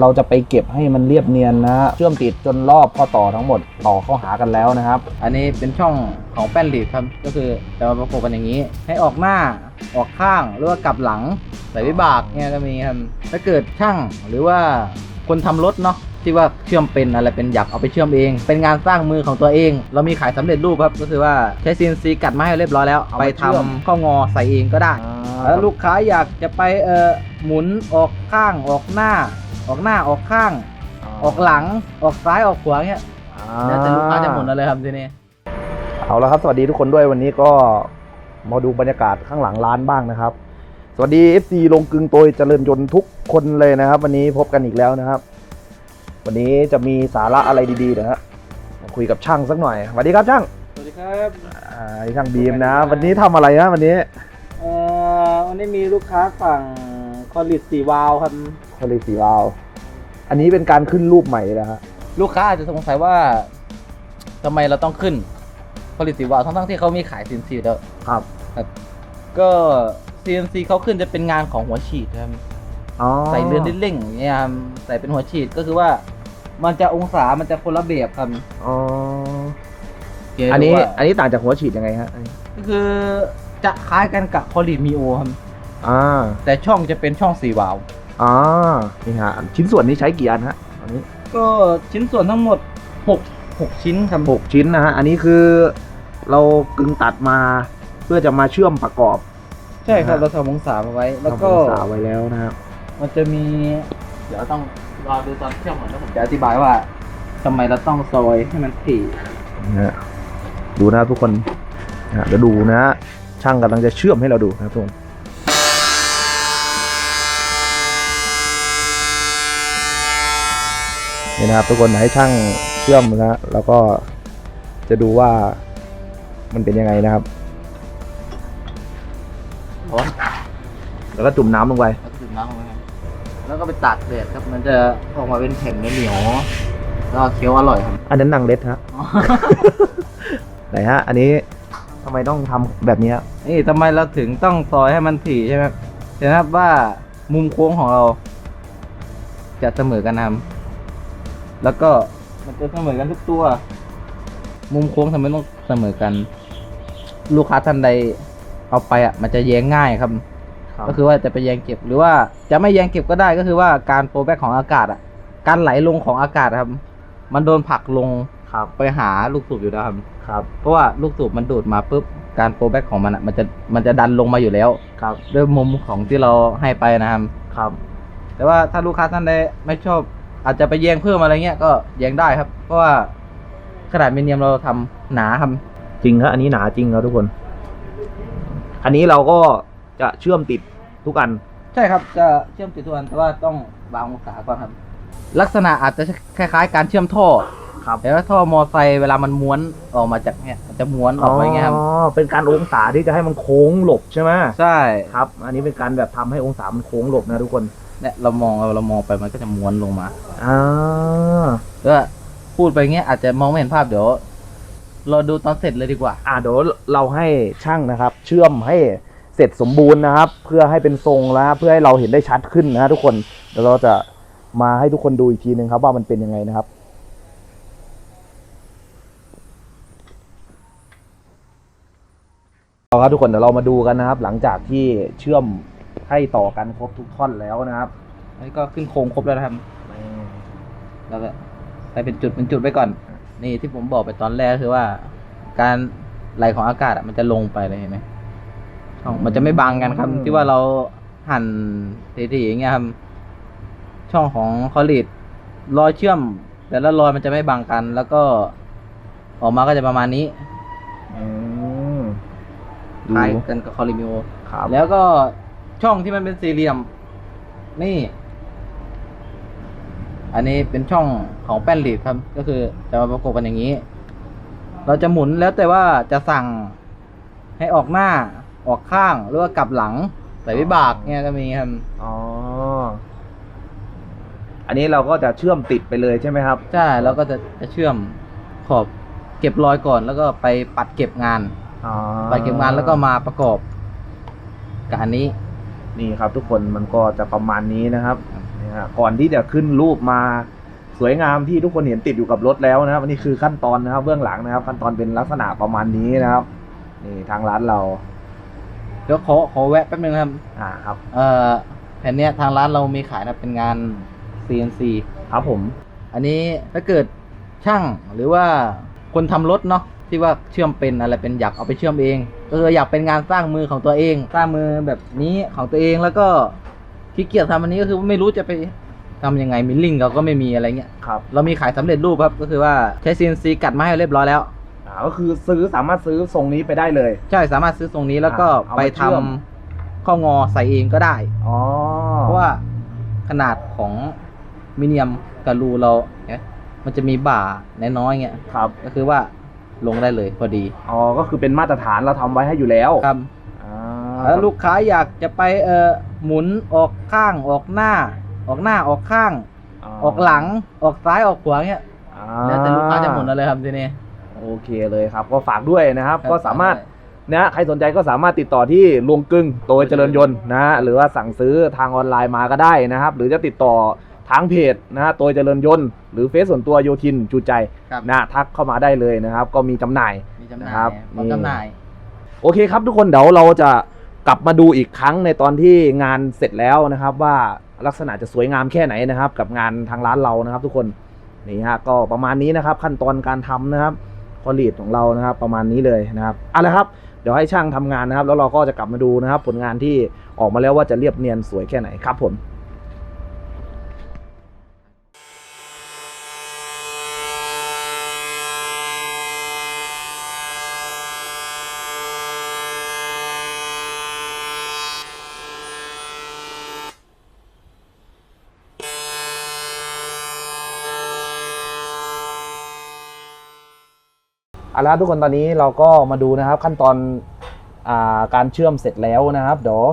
เราจะไปเก็บให้มันเรียบเนียนนะฮะเชื่อมติดจนรอบข้อต่อทั้งหมดต่อเข้าหากันแล้วนะครับ อันนี้เป็นช่องของแป้นหลีดครับ ก็คือจะมาประกบกันอย่างนี้ ให้ออกหน้าออกข้างหรือว่ากลับหลังใส่วิบากเนี่ยก็มีครับถ้าเกิดช่างหรือว่าคนทำรถเนาะ ที่ว่าเชื่อมเป็นอะไรเป็นอยากเอาไปเชื่อมเอง เป็นงานสร้างมือของตัวเอง เรามีขายสำเร็จรูปครับก็คือว่าใช้ CNC กัดมาให้เรียบร้อยแล้วเอาไปมาทำเชื่อมข้องอใส่เองก็ได้ แล้วลูกค้าอยากจะไปเออหมุนออกข้างออกหน้า ออกหน้าออกข้าง ออกหลังออกซ้ายออกขวาเงี้ยแล้วแต่ลูกค้าจะหมุนอะไรครับทีนี้เอาละครับสวัสดีทุกคนด้วยวันนี้ก็มาดูบรรยากาศข้างหลังร้านบ้างนะครับ สวัสดี FC ลงกึงโตยเจริญยนต์ทุกคนเลยนะครับ วันนี้พบกันอีกแล้วนะครับ วันนี้จะมีสาระอะไรดีๆนะฮะมาคุยกับช่างสักหน่อยสวัสดีครับช่างสวัสดีครับอ่าช่างบีมนะ วันนี้ทำอะไรฮะวันนี้เอ่อวันนี้มีลูกค้าสั่งคอลิสสีวาลครับ คอลีสีวาวอันนี้เป็นการขึ้นรูปใหม่นะฮะลูกค้าอาจจะสงสัยว่าทำไมเราต้องขึ้นคอลิสสีวาลทั้งๆที่เขามีขาย CNC แล้ว ครับก็ CNC เขาขึ้นจะเป็นงานของหัวฉีดครับอ๋อใส่เรือนดิ้นเร่งอย่างเนี่ยครับใส่เป็นหัวฉีดก็คือว่า มันจะองศา มันจะคนละแบบครับอ๋อ เกรดอันนี้ว่าอันนี้ต่างจากหัวฉีดยังไงฮะอันนี้ก็คือจะคล้ายกันกับคอลิสมีโอครับ อ่า แต่ช่องจะเป็นช่องสีวาลอ่า นี่ฮะ ชิ้นส่วนนี้ใช้กี่อันฮะอันนี้ก็ชิ้นส่วนทั้งหมด6 6ชิ้นครับหกชิ้นนะฮะ อันนี้คือเรากึ่งตัดมาเพื่อจะมาเชื่อมประกอบ ใช่ครับนะฮะเราทำองศามาไว้ แล้วก็ทำองศาไว้แล้วนะครับ มันจะมี เดี๋ยวต้อง รอดูตอนเชื่อมก่อนแล้วผมจะอธิบายว่าทำไมเราต้องซอยให้มันถี่นะฮะดูนะครับทุกคนนะฮะเดี๋ยวดูนะฮะช่างกำลังจะเชื่อมให้เราดูนะครับทุกคนนี่นะครับทุกคนให้ช่างเชื่อมนะฮะแล้วก็จะดูว่ามันเป็นยังไงนะครับ ร้อนแล้วก็จุ่มน้ำลงไป แล้ว แล้วก็ไปตากแดดครับ มันจะออกมาเป็นแผ่นเหนียวๆแล้วก็เคี้ยวอร่อยครับ อันนั้นหนังเล็ดฮะ ไหนฮะ อันนี้ทำไมต้องทำแบบนี้ฮะนี่ทำไมเราถึงต้องซอยให้มันถี่ใช่ไหมครับเห็นไหมครับว่ามุมโค้งของเรา จะเสมอกันนะครับแล้วก็มันจะเสมอกันทุกตัว มุมโค้งทำไมต้องเสมอกัน ลูกค้าท่านใดเอาไปอะ มันจะแย้งง่ายครับ ก็คือว่าจะไปแยงเก็บหรือว่าจะไม่แยงเก็บก็ได้ก็คือว่าการโฟลว์แบ็กของอากาศอะ การไหลลงของอากาศอะครับ มันโดนผลักลงครับไปหาลูกสูบอยู่แล้วครับ ครับ เพราะว่าลูกสูบมันดูดมาปุ๊บการโฟลว์แบ็กของมันอะมันจะมันจะดันลงมาอยู่แล้ว ครับ ด้วยมุมของที่เราให้ไปนะครับ ครับ แต่ว่าถ้าลูกค้าท่านใดไม่ชอบ อาจจะไปแยงเพิ่มอะไรเงี้ยก็แยงได้ครับ เพราะว่าขนาดมิเนียมเราทำหนาครับ จริงครับอันนี้หนาจริงครับทุกคน อันนี้เราก็ จะเชื่อมติดทุกอัน ใช่ครับจะเชื่อมติดทุกอันแต่ว่าต้องวางองศาก่อนครับ ลักษณะอาจจะคล้ายๆ การเชื่อมท่อครับ แต่ว่าท่อมอไซค์เวลามันม้วนออกมาจากเนี่ยมันจะม้วนออกไปอย่างเงี้ยครับอ๋อเป็นการองศาที่จะให้มันโค้งหลบใช่ไหมใช่ครับ อันนี้เป็นการแบบทำให้องศามันโค้งหลบนะทุกคนเนี่ยเรามองเรามองไปมันก็จะม้วนลงมาอ่าก็พูดไปเงี้ยอาจจะมองไม่เห็นภาพเดี๋ยวเราดูตอนเสร็จเลยดีกว่า อ่าเดี๋ยวเราให้ช่างนะครับ เชื่อมให้ เสร็จสมบูรณ์นะครับ เพื่อให้เป็นทรงแล้วเพื่อให้เราเห็นได้ชัดขึ้นนะทุกคนเดี๋ยวเราจะมาให้ทุกคนดูอีกทีหนึ่งครับว่ามันเป็นยังไงนะครับเอาครับทุกคนเดี๋ยวเรามาดูกันนะครับ หลังจากที่เชื่อมให้ต่อกันครบทุกท่อนแล้วนะครับอันนี้ก็ขึ้นโครงครบแล้วนะครับแล้วก็ใส่เป็นจุดเป็นจุดไว้ก่อน นี่ที่ผมบอกไปตอนแรกคือว่า การไหลของอากาศอะมันจะลงไปเลยเห็นไหม ช่องมันจะไม่บังกันครับ อืม ที่ว่าเราหั่นทีๆอย่างเงี้ยครับ ช่องของคอลิดรอยเชื่อม แต่ละรอยมันจะไม่บังกัน แล้วก็ออกมาก็จะประมาณนี้อืมคล้ายกันกับคอลิมิโอ ครับแล้วก็ช่องที่มันเป็นสี่เหลี่ยม นี่ อันนี้เป็นช่องของแป้นหลีดครับ ก็คือจะมาประกบกันอย่างนี้ เราจะหมุนแล้วแต่ว่าจะสั่งให้ออกหน้า ออกข้างหรือว่ากลับหลังใส่วิบากเนี่ยก็มีครับอ๋อ อันนี้เราก็จะเชื่อมติดไปเลยใช่ไหมครับ ใช่แล้วก็จะจะเชื่อมขอบเก็บรอยก่อนแล้วก็ไปปัดเก็บงานอ๋อไปเก็บงานแล้วก็มาประกอบกับอันนี้ นี่ครับ ทุกคนมันก็จะประมาณนี้นะครับนี่ฮอ่าก่อนที่จะขึ้นรูปมาสวยงามที่ทุกคนเห็นติดอยู่กับรถแล้วนะครับอันนี้คือขั้นตอนนะครับ เบื้องหลังนะครับ ขั้นตอนเป็นลักษณะประมาณนี้นะครับ นี่ทางร้านเรา เดี๋ยวขอขอแวะแป๊บนึงนะครับ อ่าครับ เอ่อแผ่นเนี้ยทางร้านเรามีขายนะเป็นงาน CNC ครับผม อันนี้ถ้าเกิดช่างหรือว่าคนทำรถเนาะที่ว่าเชื่อมเป็นอะไรเป็นอยากเอาไปเชื่อมเองเอออยากเป็นงานสร้างมือของตัวเอง สร้างมือแบบนี้ของตัวเองแล้วก็ขี้เกียจทำอันนี้ก็คือไม่รู้จะไปทำยังไงมิลลิ่งเราก็ไม่มีอะไรเงี้ยครับ เรามีขายสำเร็จรูปครับก็คือว่าใช้ CNC กัดมาให้เรียบร้อยแล้ว อ่าก็คือซื้อสามารถซื้อทรงนี้ไปได้เลย ใช่สามารถซื้อทรงนี้แล้วก็อ่าเอาไปมาทเชื่อมำข้องอใส่เองก็ได้ อ๋อเพราะว่าขนาดของมิเนียมกับรูเราเนี่ยมันจะมีบ่าน้อยๆเงี้ยครับก็คือว่าลงได้เลยพอดีอ๋อก็คือเป็นมาตรฐานเราทำไว้ให้อยู่แล้วครับอ่าแล้วลูกค้าอยากจะไปเออหมุนออกข้างออกหน้า ออกหน้าออกข้าง ออกหลังออกซ้ายออกขวาเงี้ยอ่าแล้วแต่ลูกค้าจะหมุนเอาเลยครับทีนี้ โอเคเลยครับ ก็ฝากด้วยนะครับครับ ก็สามารถนะใครสนใจก็สามารถติดต่อที่ลวงกึ่งโตยเจริญยนต์นะฮะหรือว่าสั่งซื้อทางออนไลน์มาก็ได้นะครับ หรือจะติดต่อทางเพจนะฮะโตยเจริญยนต์ หรือเฟซส่วนตัวโยทินจูใจครับนะทักเข้ามาได้เลยนะครับ ก็มีจำหน่าย มีจำหน่านะครับยพร้อมนี่จำหน่าย โอเคครับทุกคนเดี๋ยวเราจะกลับมาดูอีกครั้งในตอนที่งานเสร็จแล้วนะครับ ว่าลักษณะจะสวยงามแค่ไหนนะครับ กับงานทางร้านเรานะครับ ทุกคนนี่ฮะก็ประมาณนี้นะครับ ขั้นตอนการทำนะครับ คอลีดของเรานะครับ ประมาณนี้เลยนะครับเอาละครับ เดี๋ยวให้ช่างทำงานนะครับ แล้วเราก็จะกลับมาดูนะครับ ผลงานที่ออกมาแล้วว่าจะเรียบเนียนสวยแค่ไหนครับผม เอาละครับทุกคนตอนนี้เราก็มาดูนะครับ ขั้นตอนอาการเชื่อมเสร็จแล้วนะครับเดี๋ยว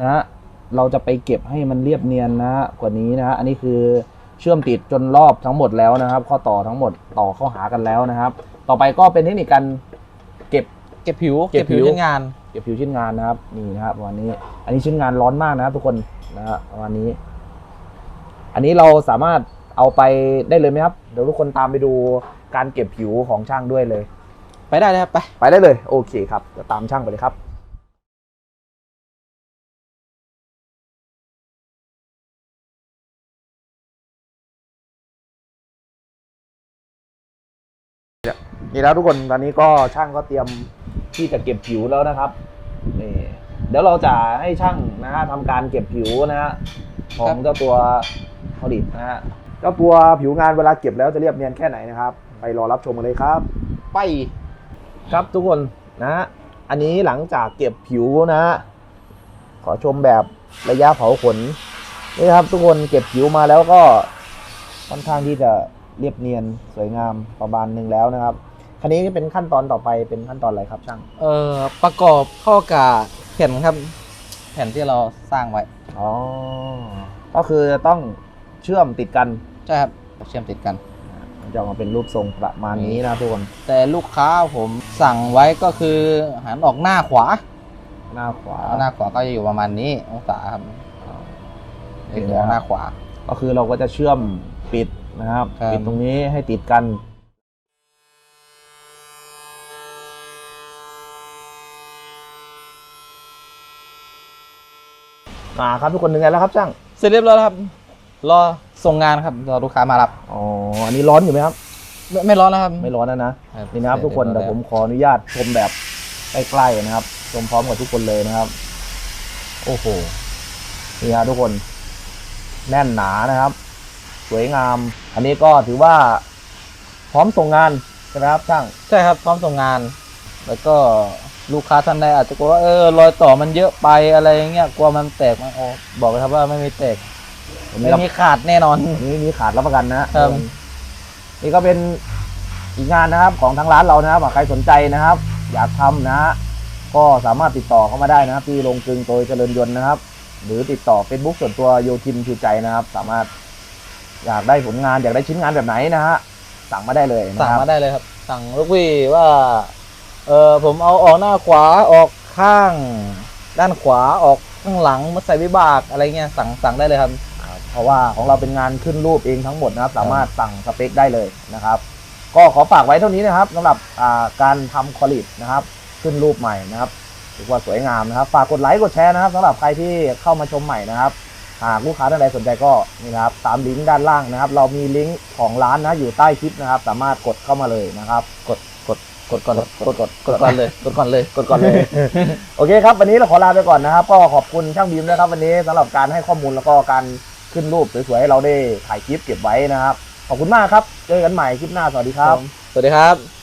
นะฮะเราจะไปเก็บให้มันเรียบเนียนนะฮะกว่านี้นะฮะอันนี้คือเชื่อมติดจนรอบทั้งหมดแล้วนะครับ ข้อต่อทั้งหมดต่อเข้าหากันแล้วนะครับ ต่อไปก็เป็นเทคนิคการเก็บเก็บผิวเก็บผิวชิ้นงาน เก็บผิวชิ้นงานนะครับนี่นะครับวันนี้ อันนี้ชิ้นงานร้อนมากนะครับทุกคนนะฮะวันนี้ อันนี้เราสามารถเอาไปได้เลยไหมครับ เดี๋ยวทุกคนตามไปดู การเก็บผิวของช่างด้วยเลย ไปได้เลยครับไป ไปได้เลยโอเคครับเดี๋ยวตามช่างไปเลยครับนี่แล้วทุกคนตอนนี้ก็ช่างก็เตรียมที่จะเก็บผิวแล้วนะครับนี่เดี๋ยวเราจะให้ช่างนะฮะทำการเก็บผิวนะฮะของเจ้าตัวผลิตนะฮะเจ้าตัวผิวงานเวลาเก็บแล้วจะเรียบเนียนแค่ไหนนะครับ ไปรอรับชมกันเลยครับ ไปครับทุกคนนะฮะอันนี้หลังจากเก็บผิวนะฮะขอชมแบบระยะเผาขนนี่นะครับทุกคนเก็บผิวมาแล้วก็ค่อนข้างที่จะเรียบเนียนสวยงามประมาณหนึ่งแล้วนะครับคันนี้เป็นขั้นตอนต่อไปเป็นขั้นตอนอะไรครับช่าง เอ่อประกอบเข้ากับแผ่นครับ แผ่นที่เราสร้างไว้ อ๋อ ก็คือต้องเชื่อมติดกัน ใช่ครับ เชื่อมติดกันมัน จะออกมาเป็นรูปทรงประมาณนี้นะครับทุกคน แต่ลูกค้าผมสั่งไว้ก็คือหันออกหน้าขวา หน้าขวาหน้าขวาก็จะอยู่ประมาณนี้องศาครับอ๋อนี่คือหน้าขวา ก็คือเราก็จะเชื่อมปิดนะครับครับปิดตรงนี้ให้ติดกันอ่าครับทุกคนถึงไงแล้วครับช่าง เสร็จเรียบร้อยแล้วครับ รอ ส่งงานครับรอลูกค้ามารับอ๋ออันนี้ร้อนอยู่ไหมครับ ไม่ไม่ร้อนแล้วครับ ไม่ร้อนนะนะ ครับนี่นะครับทุกคนเสร็จเดี๋ยวเรียบผร้อยมขออนุญาตชมแบบใกล้ๆนะครับ ชมพร้อมกับทุกคนเลยนะครับ โอ้โห นี่ฮะทุกคน แน่นหนานะครับ สวยงาม อันนี้ก็ถือว่า พร้อมส่งงานใช่ไหมครับช่าง ใช่ครับพร้อมส่งงาน แล้วก็ลูกค้าท่านใดอาจจะกลัวว่าเออรอยต่อมันเยอะไปอะไรอย่างเงี้ยกลัวมันแตกมันโอ้บอกเลยครับว่าไม่มีแตก ผมไม่รับมีขาดแน่นอน อันนี้มีขาดรับประกันนะครับ นี่ก็เป็นอีกงานนะครับของทางร้านเรานะครับหากใครสนใจนะครับ อยากทำนะฮะก็สามารถติดต่อเข้ามาได้นะครับ ที่โรงกลึงโดยเจริญยนต์นะครับ หรือติดต่อ Facebook ส่วนตัวโยทินชูใจนะครับ สามารถอยากได้ผลงานอยากได้ชิ้นงานแบบไหนนะฮะสั่งมาได้เลยนะสั่งครับ มาได้เลยครับ สั่งลูกพี่ว่า เออผมเอาออกหน้าขวาออกข้าง ด้านขวาออกข้างหลังมาใส่วิบากอะไรเงี้ยสั่งสั่งได้เลยครับครับ เพราะว่าของเราเป็นงานขึ้นรูปเองทั้งหมดนะครับ สามารถสั่งสเปคได้เลยนะครับ ก็ขอฝากไว้เท่านี้นะครับสำหรับอ่าการทำคอลิตนะครับ ขึ้นรูปใหม่นะครับถือว่าสวยงามนะครับ ฝากกดไลค์กดแชร์นะครับสำหรับใครที่เข้ามาชมใหม่นะครับหากลูกค้าท่านใดสนใจก็นี่นะครับตามลิงก์ด้านล่างนะครับ เรามีลิงก์ของร้านนะอยู่ใต้คลิปนะครับ สามารถกดเข้ามาเลยนะครับ กดกดกดก่อนกดกดกดก่อนเลยกดก่อนเลยกดก่อนเลยโอเคครับ วันนี้เราขอลาไปก่อนนะครับ ก็ขอบคุณช่างบีมนะครับ วันนี้สำหรับการให้ข้อมูลแล้วก็การ ขึ้นรูปสวยๆให้เราได้ถ่ายคลิปเก็บไว้นะครับ ขอบคุณมากครับ เจอกันใหม่คลิปหน้า สวัสดีครับ สวัสดีครับ